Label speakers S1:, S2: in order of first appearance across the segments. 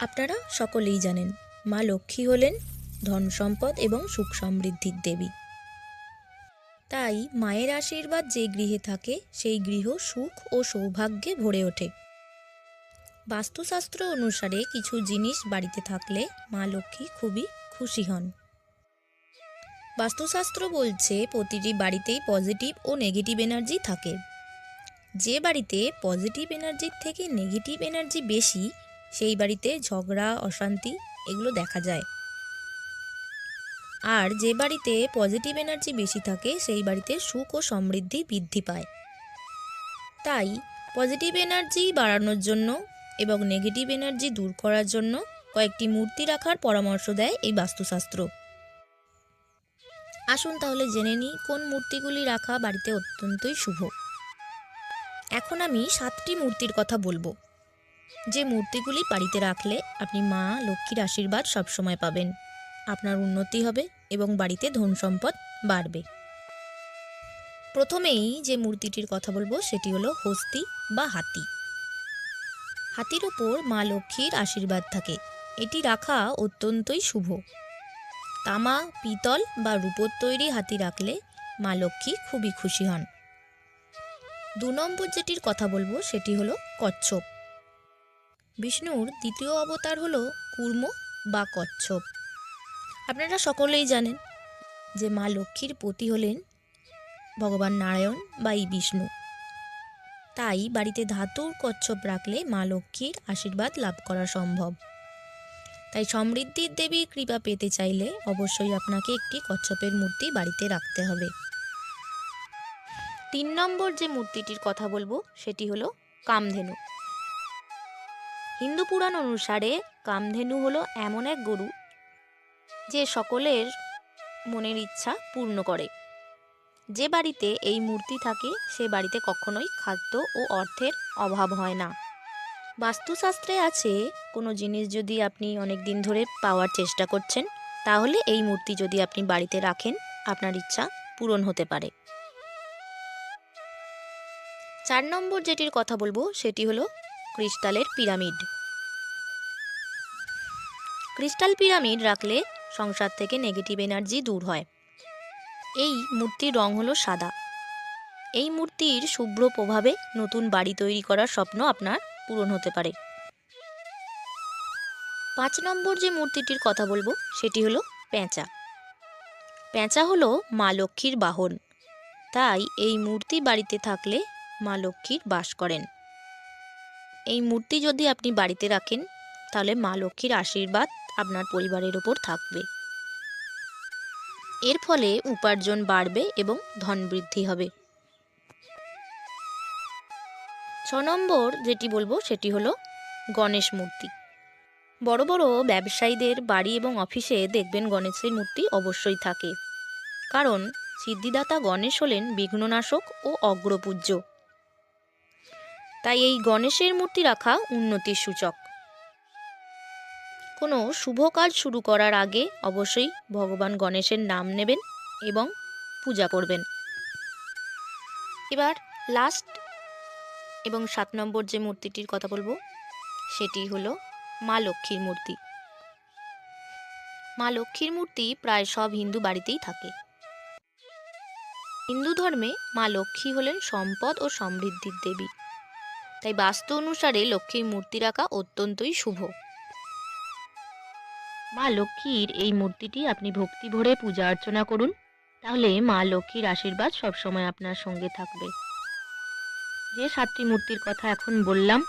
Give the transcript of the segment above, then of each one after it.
S1: আপনারা সকলেই জানেন, মা লক্ষ্মী হলেন ধন সম্পদ এবং সুখ সমৃদ্ধির দেবী। তাই মায়ের আশীর্বাদ যে গৃহে থাকে, সেই গৃহ সুখ ও সৌভাগ্যে ভরে ওঠে। বাস্তুশাস্ত্র অনুসারে কিছু জিনিস বাড়িতে থাকলে মা লক্ষ্মী খুবই খুশি হন। বাস্তুশাস্ত্র বলছে, প্রতিটি বাড়িতেই পজিটিভ ও নেগেটিভ এনার্জি থাকে। যে বাড়িতে পজিটিভ এনার্জির থেকে নেগেটিভ এনার্জি বেশি সেই বাড়িতে ঝগড়া, অশান্তি, এগুলো দেখা যায়। আর যে বাড়িতে পজিটিভ এনার্জি বেশি থাকে, সেই বাড়িতে সুখ ও সমৃদ্ধি বৃদ্ধি পায়। তাই পজিটিভ এনার্জি বাড়ানোর জন্য এবং নেগেটিভ এনার্জি দূর করার জন্য কয়েকটি মূর্তি রাখার পরামর্শ দেয় এই বাস্তুশাস্ত্র। আসুন তাহলে জেনে নিই, কোন মূর্তিগুলি রাখা বাড়িতে অত্যন্তই শুভ। এখন আমি সাতটি মূর্তির কথা বলব। যে মূর্তিগুলি বাড়িতে রাখলে আপনি মা লক্ষ্মীর আশীর্বাদ সবসময় পাবেন। আপনার উন্নতি হবে এবং বাড়িতে ধন সম্পদ বাড়বে। প্রথমেই যে মূর্তিটির কথা বলব সেটি হলো হস্তি বা হাতি। হাতির ওপর মা লক্ষ্মীর আশীর্বাদ থাকে। এটি রাখা অত্যন্তই শুভ। তামা, পিতল বা রূপোর তৈরি হাতি রাখলে মা লক্ষ্মী খুবই খুশি হন। দু নম্বর যেটির কথা বলব সেটি হলো কচ্ছপ। বিষ্ণুর দ্বিতীয় অবতার হল কুর্ম বা কচ্ছপ। আপনারা সকলেই জানেন যে মা লক্ষ্মীর পতি হলেন ভগবান নারায়ণ বা এই বিষ্ণু। তাই বাড়িতে ধাতুর কচ্ছপ রাখলে মা লক্ষ্মীর আশীর্বাদ লাভ করা সম্ভব। তাই সমৃদ্ধির দেবীর কৃপা পেতে চাইলে অবশ্যই আপনাকে একটি কচ্ছপের মূর্তি বাড়িতে রাখতে হবে। তিন নম্বর যে মূর্তিটির কথা বলব, সেটি হলো কামধেনু। হিন্দু পুরাণ অনুসারে কামধেনু হলো এমন এক গরু যে সকলের মনের ইচ্ছা পূর্ণ করে। যে বাড়িতে এই মূর্তি থাকে, সে বাড়িতে কখনোই খাদ্য ও অর্থের অভাব হয় না। বাস্তুশাস্ত্রে আছে, কোনো জিনিস যদি আপনি অনেক দিন ধরে পাওয়ার চেষ্টা করছেন, তাহলে এই মূর্তি যদি আপনি বাড়িতে রাখেন, আপনার ইচ্ছা পূরণ হতে পারে। চার নম্বর যেটির কথা বলব, সেটি হলো ক্রিস্টালের পিরামিড। ক্রিস্টাল পিরামিড রাখলে সংসার থেকে নেগেটিভ এনার্জি দূর হয়। এই মূর্তির রং হলো সাদা। এই মূর্তির শুভ্র প্রভাবে নতুন বাড়ি তৈরি করার স্বপ্ন আপনার পূরণ হতে পারে। পাঁচ নম্বর যে মূর্তিটির কথা বলব, সেটি হলো পেঁচা। পেঁচা হলো মা লক্ষ্মীর বাহন। তাই এই মূর্তি বাড়িতে থাকলে মা লক্ষ্মীর বাস করেন। এই মূর্তি যদি আপনি বাড়িতে রাখেন, তাহলে মা লক্ষ্মীর আশীর্বাদ আপনার পরিবারের ওপর থাকবে। এর ফলে উপার্জন বাড়বে এবং ধন বৃদ্ধি হবে। ছ নম্বর যেটি বলব, সেটি হলো গণেশ মূর্তি। বড় বড় ব্যবসায়ীদের বাড়ি এবং অফিসে দেখবেন গণেশের মূর্তি অবশ্যই থাকে। কারণ সিদ্ধিদাতা গণেশ হলেন বিঘ্ননাশক ও অগ্রপূজ্য। তাই এই গণেশের মূর্তি রাখা উন্নতির সূচক। কোনো শুভ কাজ শুরু করার আগে অবশ্যই ভগবান গণেশের নাম নেবেন এবং পূজা করবেন। এবার লাস্ট এবং সাত নম্বর যে মূর্তিটির কথা বলব, সেটি হলো মা লক্ষ্মীর মূর্তি। মা লক্ষ্মীর মূর্তি প্রায় সব হিন্দু বাড়িতেই থাকে। হিন্দু ধর্মে মা লক্ষ্মী হলেন সম্পদ ও সমৃদ্ধির দেবী। তাই বাস্তু অনুসারে লক্ষ্মীর মূর্তি রাখা অত্যন্তই শুভ। মা লক্ষ্মীর এই মূর্তিটি আপনি ভক্তি ভরে পূজা অর্চনা করুন, তাহলে মা লক্ষ্মীর আশীর্বাদ সবসময় আপনার সঙ্গে থাকবে। যে সাতটি মূর্তির কথা এখন বললাম,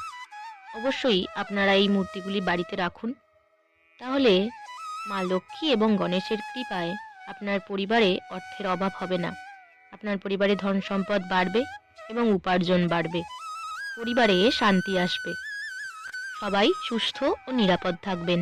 S1: অবশ্যই আপনারা এই মূর্তিগুলি বাড়িতে রাখুন। তাহলে মা লক্ষ্মী এবং গণেশের কৃপায় আপনার পরিবারে অর্থের অভাব হবে না। আপনার পরিবারে ধন সম্পদ বাড়বে এবং উপার্জন বাড়বে। পরিবারে শান্তি আসবে। সবাই সুস্থ ও নিরাপদ থাকবেন।